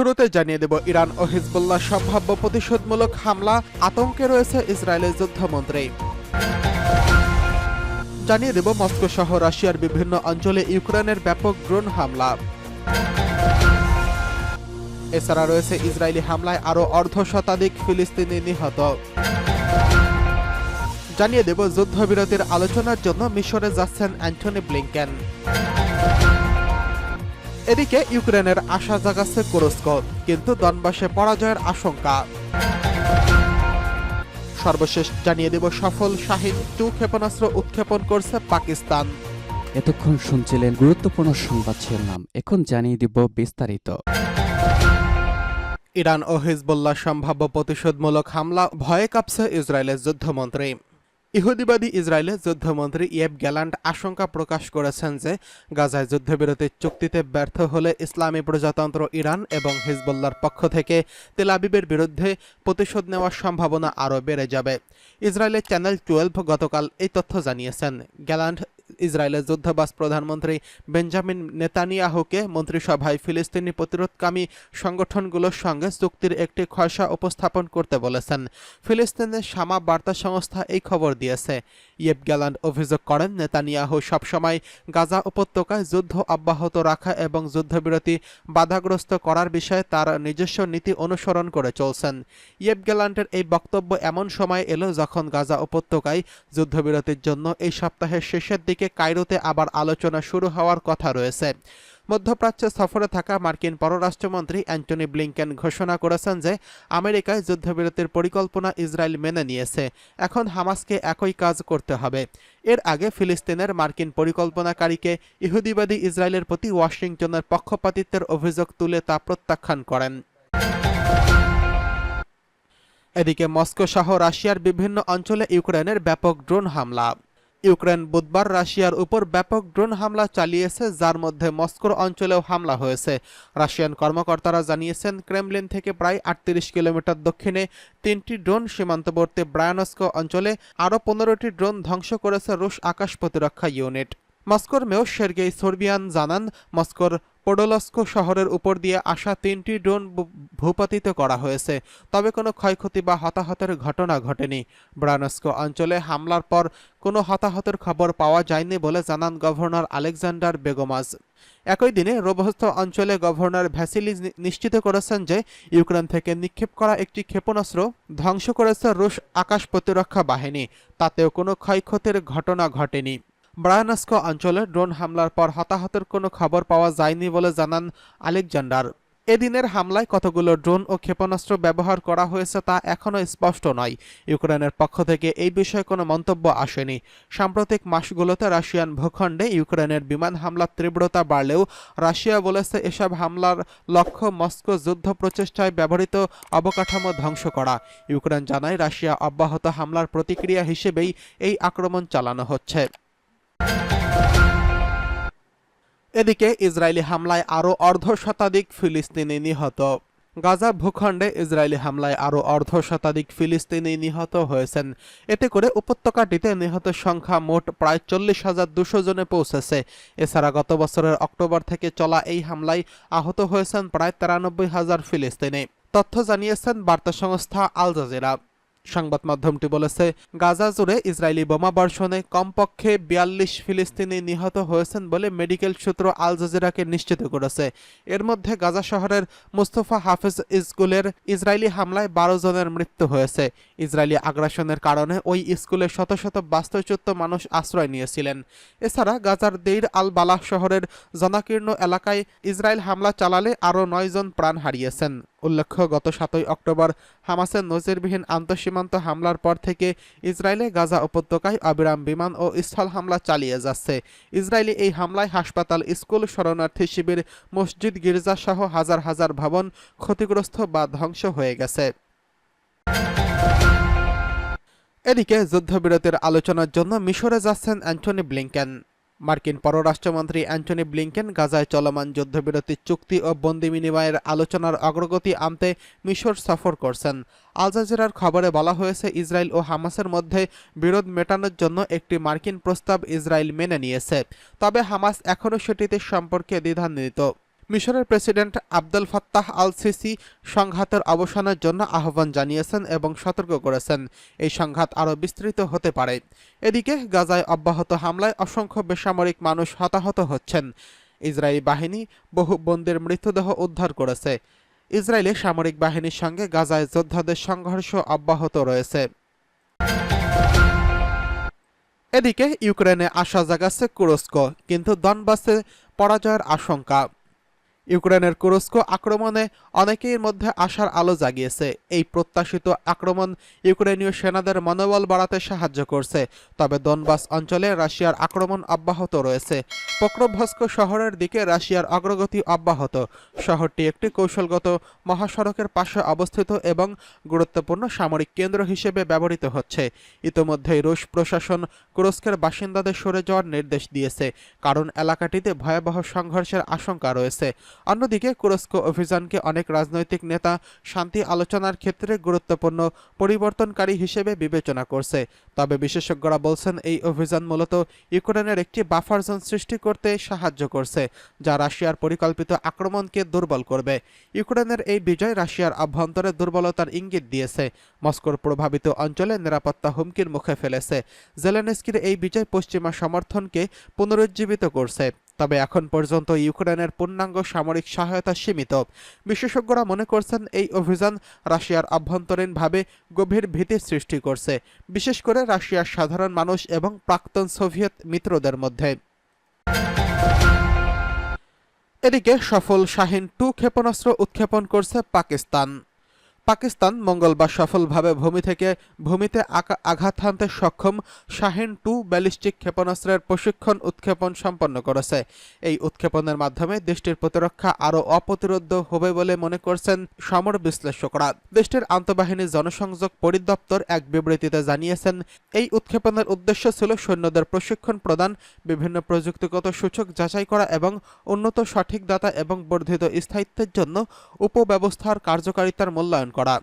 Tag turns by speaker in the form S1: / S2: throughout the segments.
S1: শুরুতে জানিয়ে দেব, ইরান ও হিজবুল্লাহ সম্ভাব্য প্রতিশোধমূলক হামলা, আতঙ্কে রয়েছে ইসরায়েলের যুদ্ধমন্ত্রী। জানিয়ে দেব, মস্কো সহ রাশিয়ার বিভিন্ন অঞ্চলে ইউক্রেনের ব্যাপক ড্রোন হামলা। এছাড়া রয়েছে ইসরায়েলি হামলায় আরও অর্ধ শতাধিক ফিলিস্তিনি নিহত। জানিয়ে দেব, যুদ্ধবিরতির আলোচনার জন্য মিশরে যাচ্ছেন অ্যান্টনি ব্লিংকেন। এদিকে ইউক্রেনের আশা জাগাচ্ছে তুরস্ক কিন্তু দনবাসে পরাজয়ের আশঙ্কা। সর্বশেষ জানিয়ে দেব সফল শাহিন টু ক্ষেপণাস্ত্র উৎক্ষেপণ করছে পাকিস্তান।
S2: এতক্ষণ শুনছিলেন গুরুত্বপূর্ণ সংবাদ শিরোনাম। এখন জানিয়ে দিব বিস্তারিত।
S1: ইরান ও হিজবুল্লাহ সম্ভাব্য প্রতিশোধমূলক হামলা ভয়ে কাঁপছে ইসরায়েলের যুদ্ধমন্ত্রী। ইহুদিবাদী ইসরায়েলের যুদ্ধমন্ত্রী ইয়েব গ্যালান্ড আশঙ্কা প্রকাশ করেছেন যে গাজায় যুদ্ধবিরতির চুক্তিতে ব্যর্থ হলে ইসলামী প্রজাতন্ত্র ইরান এবং হিজবুল্লার পক্ষ থেকে তেলাবিবের বিরুদ্ধে প্রতিশোধ নেওয়ার সম্ভাবনা আরও বেড়ে যাবে। ইসরায়েলের চ্যানেল টুয়েলভ গতকাল এই তথ্য জানিয়েছেন। গ্যালান্ড ইসরায়েলের যুদ্ধবাস প্রধানমন্ত্রী বেঞ্জামিন নেতানিয়াহুকে মন্ত্রিসভায় ফিলিস্তিনি প্রতিরোধকামী সংগঠনগুলোর সঙ্গে চুক্তির একটি খসড়া উপস্থাপন করতে বলেছেন। ফিলিস্তিনের সামা বার্তা সংস্থা এই খবর দিয়েছে। ইয়েব গ্যালান্ড অভিযোগ করেন, নেতানিয়াহু সবসময় গাজা উপত্যকায় যুদ্ধ অব্যাহত রাখা এবং যুদ্ধবিরতি বাধাগ্রস্ত করার বিষয়ে তার নিজস্ব নীতি অনুসরণ করে চলছেন। ইয়েব গ্যালান্টের এই বক্তব্য এমন সময় এলো যখন গাজা উপত্যকায় যুদ্ধবিরতির জন্য এই সপ্তাহের শেষের দিকে কায়রোতে আবার আলোচনা শুরু হওয়ার কথা রয়েছে। মধ্যপ্রাচ্যে সফরে থাকা মার্কিন পররাষ্ট্রমন্ত্রী অ্যান্টনি ব্লিংকেন ঘোষণা করেছেন যে, আমেরিকায় যুদ্ধবিরতির পরিকল্পনা ইসরায়েল মেনে নিয়েছে। এখন হামাসকে একই কাজ করতে হবে। এর আগে ফিলিস্তিনের মার্কিন পরিকল্পনাকারীকে ইহুদিবাদী ইসরায়েলের প্রতি ওয়াশিংটনের পক্ষপাতিত্বের অভিযোগ তুলে তা প্রত্যাখ্যান করেন। এদিকে মস্কো সহ রাশিয়ার বিভিন্ন অঞ্চলে ইউক্রেনের ব্যাপক ড্রোন হামলা। ইউক্রেন বুধবার রাশিয়ার উপর ব্যাপক ড্রোন হামলা চালিয়েছে, যার মধ্যে মস্কোর অঞ্চলেও হামলা হয়েছে। রাশিয়ান কর্মকর্তারা জানিয়েছেন, ক্রেমলিন থেকে প্রায় আটত্রিশ কিলোমিটার দক্ষিণে তিনটি ড্রোন সীমান্তবর্তী ব্রায়ানস্কো অঞ্চলে আরও পনেরোটি ড্রোন ধ্বংস করেছে রুশ আকাশ প্রতিরক্ষা ইউনিট। মস্কোর মেয়র সের্গেই সোরবিয়ান জানান, মস্কোর পোডোলস্কো শহরের উপর দিয়ে আসা তিনটি ড্রোন ভূপাতিত করা হয়েছে, তবে কোনো ক্ষয়ক্ষতি বা হতাহতের ঘটনা ঘটেনি। ব্রানস্কো অঞ্চলে হামলার পর কোনো হতাহতের খবর পাওয়া যায়নি বলে জানান গভর্নর আলেকজান্ডার বেগমাজ। একই দিনে রোবহস্ত অঞ্চলে গভর্নর ভ্যাসিলি নিশ্চিত করেছেন যে ইউক্রেন থেকে নিক্ষেপ করা একটি ক্ষেপণাস্ত্র ধ্বংস করেছে রুশ আকাশ প্রতিরক্ষা বাহিনী, তাতেও কোনো ক্ষয়ক্ষতির ঘটনা ঘটেনি। ব্রায়ানস্কো অঞ্চলে ড্রোন হামলার পর হতাহতের কোনো খবর পাওয়া যায়নি বলে জানান আলেকজান্ডার। এদিনের হামলায় কতগুলো ড্রোন ও ক্ষেপণাস্ত্র ব্যবহার করা হয়েছে তা এখনও স্পষ্ট নয়। ইউক্রেনের পক্ষ থেকে এই বিষয়ে কোনো মন্তব্য আসেনি। সাম্প্রতিক মাসগুলোতে রাশিয়ান ভূখণ্ডে ইউক্রেনের বিমান হামলার তীব্রতা বাড়লেও রাশিয়া বলেছে এসব হামলার লক্ষ্য মস্কো যুদ্ধ প্রচেষ্টায় ব্যবহৃত অবকাঠামো ধ্বংস করা। ইউক্রেন জানায়, রাশিয়া অব্যাহত হামলার প্রতিক্রিয়া হিসেবেই এই আক্রমণ চালানো হচ্ছে। এদিকে ইসরায়েলি হামলায় আরও অর্ধ শতাধিক ফিলিস্তিনি নিহত। গাজা ভূখণ্ডে ইসরায়েলি হামলায় আরও অর্ধ শতাধিক ফিলিস্তিনি নিহত হয়েছেন। এতে করে উপত্যকাটিতে নিহতের সংখ্যা মোট প্রায় চল্লিশ হাজার দুশো জনে পৌঁছেছে। এছাড়া গত বছরের অক্টোবর থেকে চলা এই হামলায় আহত হয়েছেন প্রায় তিরানব্বই হাজার ফিলিস্তিনি। তথ্য জানিয়েছেন বার্তা সংস্থা আল জাজিরা। সংবাদ মাধ্যমটি বলেছে, গাজা জুড়ে ইসরায়েলি বোমা বর্ষণে কমপক্ষে বিয়াল্লিশ ফিলিস্তিনি নিহত হয়েছেন বলে মেডিকেল সূত্র আল জাজিরাকে নিশ্চিত করেছে। এর মধ্যে গাজা শহরের মুস্তফা হাফেজ স্কুলের ইসরায়েলি হামলায় বারো জনের মৃত্যু হয়েছে। ইসরায়েলি আগ্রাসনের কারণে ওই স্কুলে শত শত বাস্তুচ্যুত মানুষ আশ্রয় নিয়েছিলেন। এছাড়া গাজার দেইর আল বালাহ শহরের জনাকীর্ণ এলাকায় ইসরায়েল হামলা চালালে আরও নয় জন প্রাণ হারিয়েছেন। উল্লেখ্য, গত সাতই অক্টোবর হামাসের নজিরবিহীন আন্তঃসীমান্ত হামলার পর থেকে ইসরায়েলে গাজা উপত্যকায় অবিরাম বিমান ও স্থল হামলা চালিয়ে যাচ্ছে। ইসরায়েলি এই হামলায় হাসপাতাল, স্কুল, শরণার্থী শিবির, মসজিদ গির্জা সহ হাজার হাজার ভবন ক্ষতিগ্রস্ত বা ধ্বংস হয়ে গেছে। এদিকে যুদ্ধবিরতির আলোচনার জন্য মিশরে যাচ্ছেন অ্যান্টনি ব্লিংকেন। মার্কিন পররাষ্ট্রমন্ত্রী অ্যান্টনি ব্লিংকেন গাজায় চলমান যুদ্ধবিরতি চুক্তি ও বন্দি বিনিময়ের আলোচনার অগ্রগতি আনতে মিশর সফর করছেন। আল জাজিরার খবরে বলা হয়েছে, ইসরায়েল ও হামাসের মধ্যে বিরোধ মেটানোর জন্য একটি মার্কিন প্রস্তাব ইসরায়েল মেনে নিয়েছে। তবে হামাস এখনও সেটিতে সম্পর্কে দ্বিধান্বিত। মিশরের president Abdel Fattah al Sisi সংঘাতের অবসানের জন্য আহ্বান জানিয়েছেন এবং সতর্ক করেছেন। এই সংঘাত আরও বিস্তৃত হতে পারে। এদিকে গাজায় অব্যাহত হামলায় অসংখ্য বেসামরিক মানুষ হতাহত হচ্ছেন। ইসরায়েলি বাহিনী বহু বন্দির মৃতদেহ উদ্ধার করেছে। ইসরায়েলি সামরিক বাহিনীর সঙ্গে গাজায় যোদ্ধাদের সংঘর্ষ অব্যাহত রয়েছে। এদিকে ইউক্রেনে আশা জাগাচ্ছে কুরস্ক, কিন্তু দনবাসে পরাজয়ের আশঙ্কা। ইউক্রেনের কুরস্ক আক্রমণে অনেকের মধ্যে আশার আলো জাগিয়েছে। এই প্রত্যাশিত আক্রমণ ইউক্রেনীয় সেনাদের মনোবল বাড়াতে সাহায্য করছে। তবে দনবাস অঞ্চলে রাশিয়ার আক্রমণ অব্যাহত রয়েছে। পক্রভস্ক শহরের দিকে রাশিয়ার অগ্রগতি অব্যাহত। শহরটি একটি কৌশলগত মহাসড়কের পাশে অবস্থিত এবং গুরুত্বপূর্ণ সামরিক কেন্দ্র হিসেবে ব্যবহৃত হচ্ছে। ইতোমধ্যেই রুশ প্রশাসন কুরস্কের বাসিন্দাদের সরে যাওয়ার নির্দেশ দিয়েছে, কারণ এলাকাটিতে ভয়াবহ সংঘর্ষের আশঙ্কা রয়েছে। অন্যদিকে কুরস্ক অভিযানকে অনেক রাজনৈতিক নেতা শান্তি আলোচনার ক্ষেত্রে গুরুত্বপূর্ণ পরিবর্তনকারী হিসেবে বিবেচনা করছে। তবে বিশেষজ্ঞরা বলছেন, এই অভিযান মূলত ইউক্রেনের একটি বাফার জোন সৃষ্টি করতে সাহায্য করছে, যা রাশিয়ার পরিকল্পিত আক্রমণকে দুর্বল করবে। ইউক্রেনের এই বিজয় রাশিয়ার অভ্যন্তরে দুর্বলতার ইঙ্গিত দিয়েছে। মস্কোর প্রভাবিত অঞ্চলে নিরাপত্তা হুমকির মুখে ফেলেছে। জেলেনস্কির এই বিজয় পশ্চিমা সমর্থনকে পুনরুজ্জীবিত করছে। তবে এখন পর্যন্ত ইউক্রেনের পূর্ণাঙ্গ সামরিক সহায়তা সীমিত। বিশেষজ্ঞরা মনে করছেন এই অভিযান রাশিয়ার আভ্যন্তরীণভাবে গভীর ভীতি সৃষ্টি করছে, বিশেষ করে রাশিয়ার সাধারণ মানুষ এবং প্রাক্তন সোভিয়েত মিত্রদের মধ্যে। এদিকে সফল শাহিন টু ক্ষেপণাস্ত্র উৎক্ষেপণ করছে পাকিস্তান। পাকিস্তান মঙ্গলবার সফলভাবে ভূমি থেকে ভূমিতে আঘাত হানতে সক্ষম শাহিন টু ব্যালিস্টিক ক্ষেপণাস্ত্রের প্রশিক্ষণ উৎক্ষেপণ সম্পন্ন করেছে। এই উৎক্ষেপণের মাধ্যমে দেশটির প্রতিরক্ষা আরও অপ্রতিরোধ্য হবে বলে মনে করছেন সমর বিশ্লেষকরা। দেশটির আন্তঃবাহিনী জনসংযোগ পরিদপ্তর এক বিবৃতিতে জানিয়েছেন, এই উৎক্ষেপণের উদ্দেশ্য ছিল সৈন্যদের প্রশিক্ষণ প্রদান, বিভিন্ন প্রযুক্তিগত সূচক যাচাই করা এবং উন্নত সঠিক দাতা এবং বর্ধিত স্থায়িত্বের জন্য উপব্যবস্থার কার্যকারিতার মূল্যায়ন করা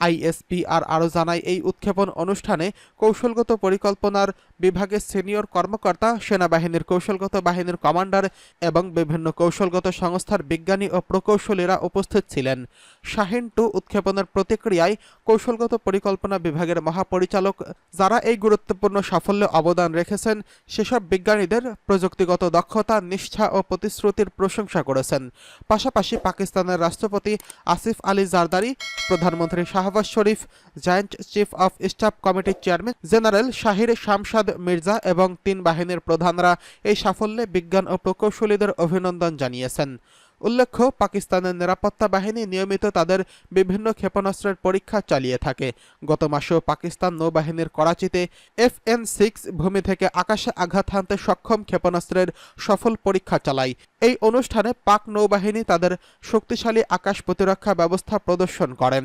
S1: আইএসপিআর আরও জানায়, এই উৎক্ষেপণ অনুষ্ঠানে কৌশলগত পরিকল্পনার বিভাগের সিনিয়র কর্মকর্তা, সেনাবাহিনীর কৌশলগত বাহিনীর কমান্ডার এবং বিভিন্ন কৌশলগত সংস্থার বিজ্ঞানী ও প্রকৌশলীরা উপস্থিত ছিলেন। শাহিন টু উৎক্ষেপণের প্রতিক্রিয়ায় কৌশলগত পরিকল্পনা বিভাগের মহাপরিচালক যারা এই গুরুত্বপূর্ণ সাফল্যে অবদান রেখেছেন, সেসব বিজ্ঞানীদের প্রযুক্তিগত দক্ষতা, নিষ্ঠা ও প্রতিশ্রুতির প্রশংসা করেছেন। পাশাপাশি পাকিস্তানের রাষ্ট্রপতি আসিফ আলী জারদারি, প্রধানমন্ত্রী Shehbaz Sharif, joint chief of staff কমিটির চেয়ারম্যান, জেনারেল শাহির শামসাদ মির্জা এবং তিন বাহিনীর প্রধানরা এই সাফল্যে বিজ্ঞান ও প্রকৌশলীদের অভিনন্দন জানিয়েছেন। উল্লেখ্য, পাকিস্তানের নিরাপত্তা বাহিনী নিয়মিত তাদের বিভিন্ন ক্ষেপণাস্ত্রের পরীক্ষা চালিয়ে থাকে। গত মাসেও পাকিস্তান নৌবাহিনীর করাচিতে এফ এন সিক্স ভূমি থেকে আকাশে আঘাত হানতে সক্ষম ক্ষেপণাস্ত্রের সফল পরীক্ষা চালায়। এই অনুষ্ঠানে পাক নৌবাহিনী তাদের শক্তিশালী আকাশ প্রতিরক্ষা ব্যবস্থা প্রদর্শন করেন।